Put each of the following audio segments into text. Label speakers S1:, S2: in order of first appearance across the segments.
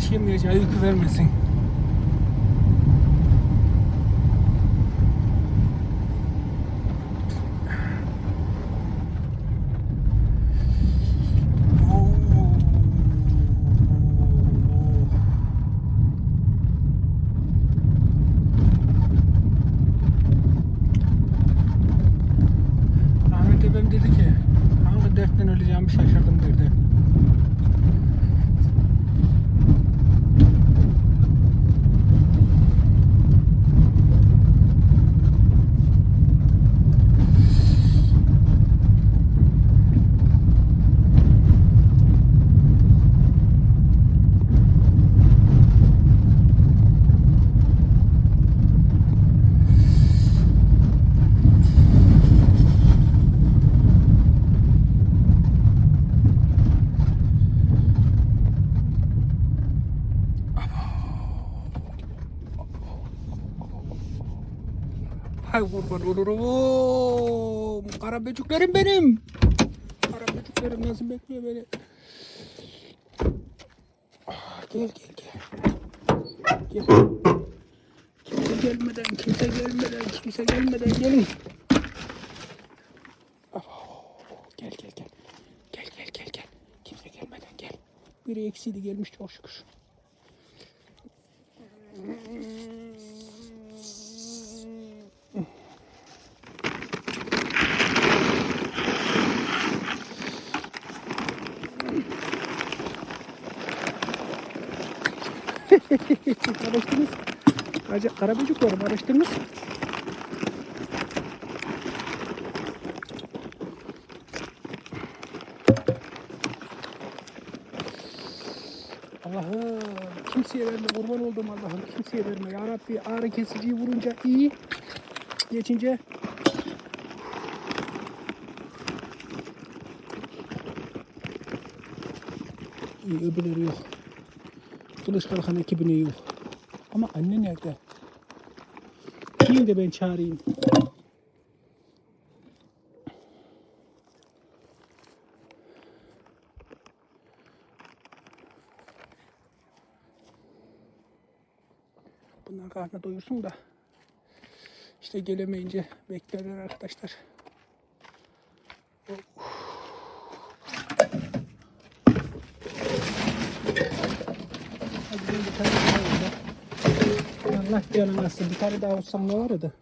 S1: taşıyamayacağı yükü vermesin. Ahmet Ebem dedi ki hangi dertten öleceğimi şaşırdım dedi. Hay kurban olurum. Kara böceklerim benim. Kara böceklerim nasıl bekliyor beni. Ah, Gel gel gel. Gel. Kimse gelmeden, kimse gelmeden, kimse gelmeden gelin. Ah, Gel gel gel. Gel gel gel gel. Kimse gelmeden gel. Biri eksiydi gelmiş çok şükür. Araştınız. Karaböcek var mı? Araştınız. Allah'ım kimseye verme kurban oldum Allah'ım kimseye verme ya Rabbi ağrı kesiciyi vurunca iyi geçince iyi öbürleri yok Kılıç Kalkan ekibine yok ama anne nerede? Yiyin de ben çağırayım. Bunlar karnı doyursun da işte gelemeyince beklerler arkadaşlar. Hadi ben bir tane daha yiyeyim. Allah canını alsın. Bir tane daha olsam ne vardı?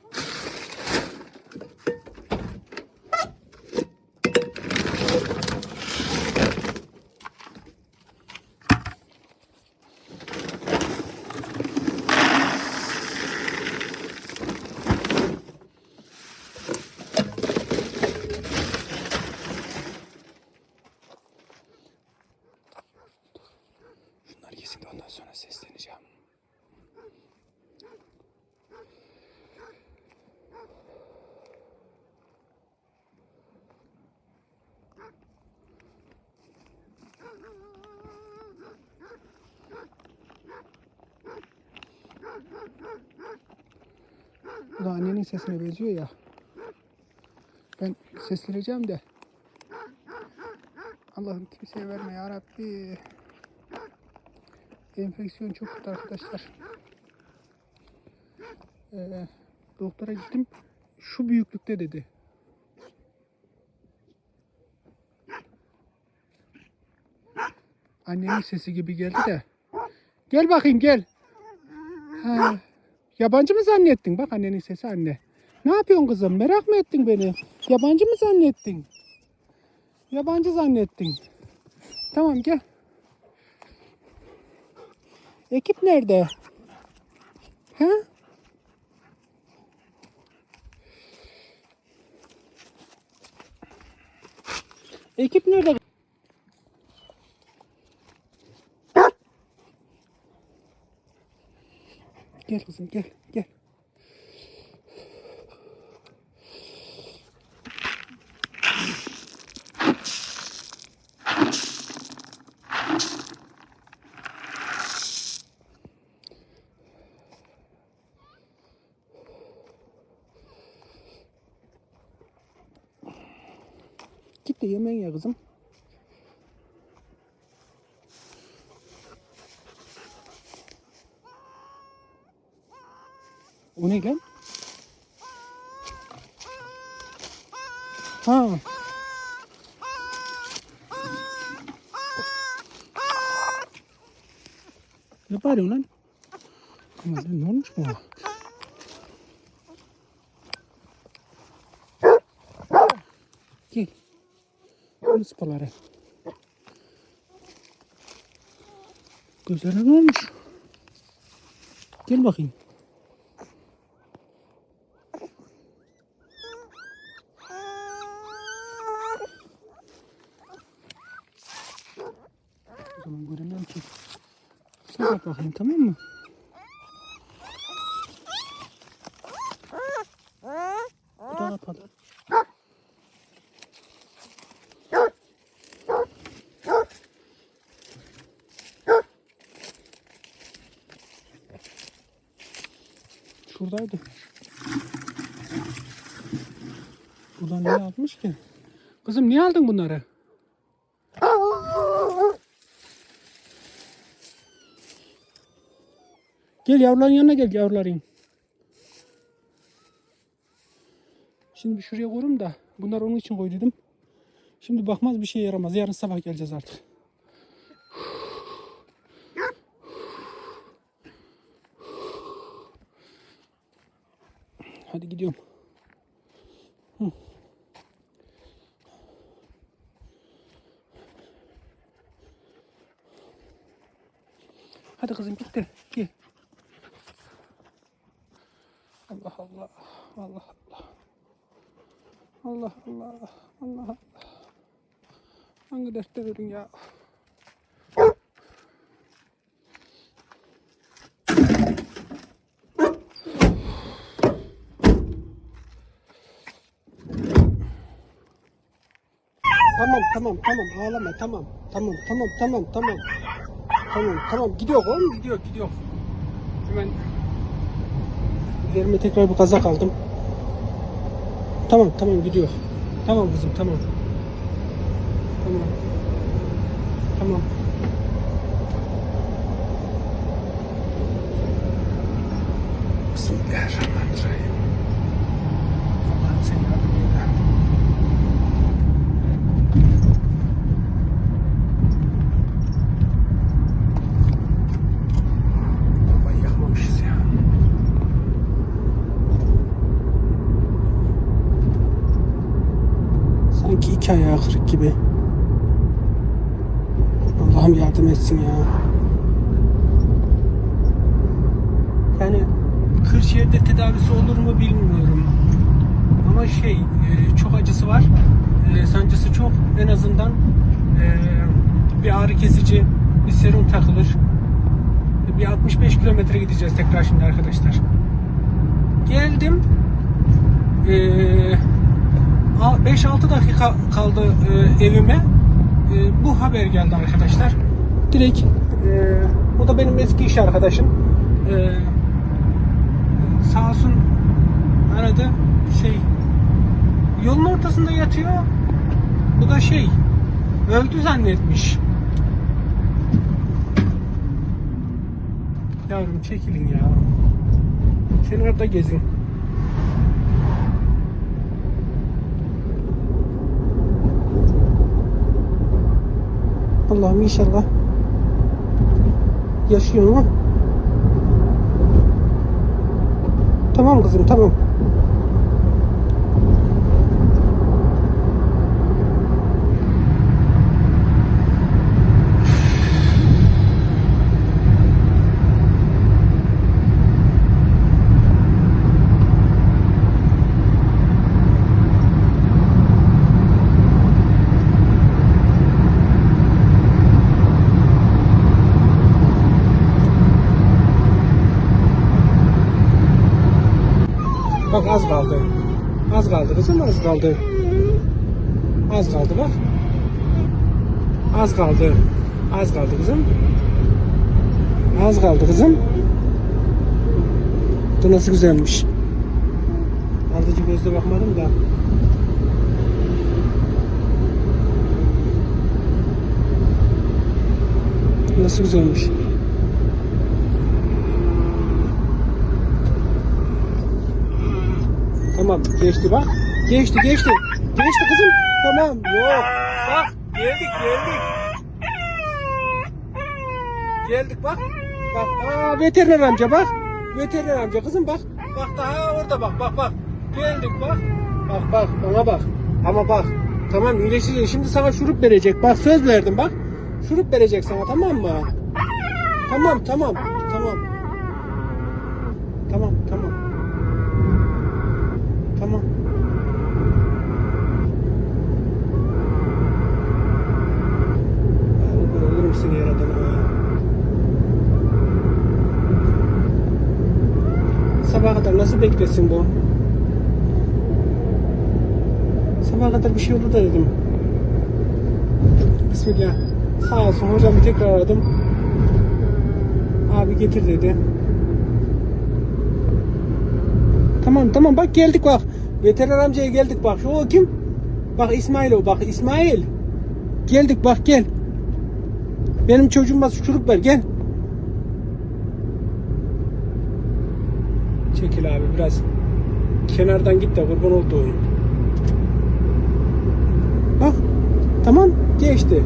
S1: Şunlar yesin de ondan sonra sesleneceğim. Bu da annenin sesine benziyor ya. Ben sesleneceğim de. Allah'ım kimseye verme ya Rabbi. Enfeksiyon çok kötü arkadaşlar. Ee, doktora gittim. Şu büyüklükte dedi. Annenin sesi gibi geldi de. Gel bakayım gel. Ha, yabancı mı zannettin? Bak annenin sesi anne. Ne yapıyorsun kızım? Merak mı ettin beni? Yabancı mı zannettin? Yabancı zannettin. Tamam gel. Ekip nerede? Ha? Ekip nerede? Gel kızım gel gel. Git de yemeğini ye kızım. O ne lan? Ha. Ne bağırıyorsun lan? Lan, ne olmuş bu? Gel. Bunu sıpaları. Gözlerine ne olmuş? Gel bakayım. O zaman göremiyorum ki. Sen bak bakayım tamam mı? Bu da kapalı. Şuradaydı. Buradan niye almış ki? Kızım niye aldın bunları? Gel yavruların yanına gel yavruların. Şimdi şuraya koyayım da bunlar onun için koydum. Şimdi bakmaz bir şey yaramaz. Yarın sabah geleceğiz artık. Hadi gidiyorum. Hadi kızım bitti. Gel. Allah Allah. Allah Allah. Allah Allah. Allah Allah. Hangi dertte verin ya? Tamam tamam tamam ağlama tamam. Tamam tamam tamam tamam. Tamam tamam gidiyor oğlum gidiyor gidiyor. Hemen üzerime tekrar bir kazak aldım. Tamam tamam gidiyor. Tamam kızım tamam. Tamam. Tamam. Bismillahirrahmanirrahim. Allah'ım sen yardım Sanki iki ayağı kırık gibi. Allah'ım yardım etsin ya. Yani Kırşehir'de tedavisi olur mu bilmiyorum. Ama şey e, çok acısı var. E, sancısı çok. En azından e, bir ağrı kesici, bir serum takılır. Bir 65 kilometre gideceğiz tekrar şimdi arkadaşlar. Geldim. Eee 5-6 dakika kaldı e, evime. E, bu haber geldi arkadaşlar. Direkt e, o da benim eski iş arkadaşım. E, sağ olsun aradı şey yolun ortasında yatıyor. Bu da şey öldü zannetmiş. Yavrum çekilin ya. Kenarda gezin. Allah'ım inşallah yaşıyor mu? Tamam kızım tamam. Bak az kaldı. Az kaldı kızım az kaldı. Az kaldı bak. Az kaldı. Az kaldı kızım. Az kaldı kızım. Bu nasıl güzelmiş. Alıcı gözle bakmadım da. Nasıl güzelmiş. tamam geçti bak. Geçti geçti. Geçti kızım. Tamam yok. Bak geldik geldik. Geldik bak. Bak aa veteriner amca bak. Veteriner amca kızım bak. Bak daha orada bak bak bak. Geldik bak. Bak bak bana bak. Ama bak. Tamam iyileşecek. Şimdi sana şurup verecek. Bak söz verdim bak. Şurup verecek sana tamam mı? Tamam. Tamam. Tamam tamam. Tamam. Ben Ölürüm seni yaradanım ha. Sabaha kadar nasıl beklesin bu? Sabaha kadar bir şey olur da dedim. Bismillah. Sağ olsun hocamı tekrar aradım. Abi getir dedi. Tamam tamam bak geldik bak. Veteriner amcaya geldik bak. Şu o kim? Bak İsmail o bak İsmail. Geldik bak gel. Benim çocuğuma şurup ver gel. Çekil abi biraz. Kenardan git de kurban olduğum. Bak tamam geçti.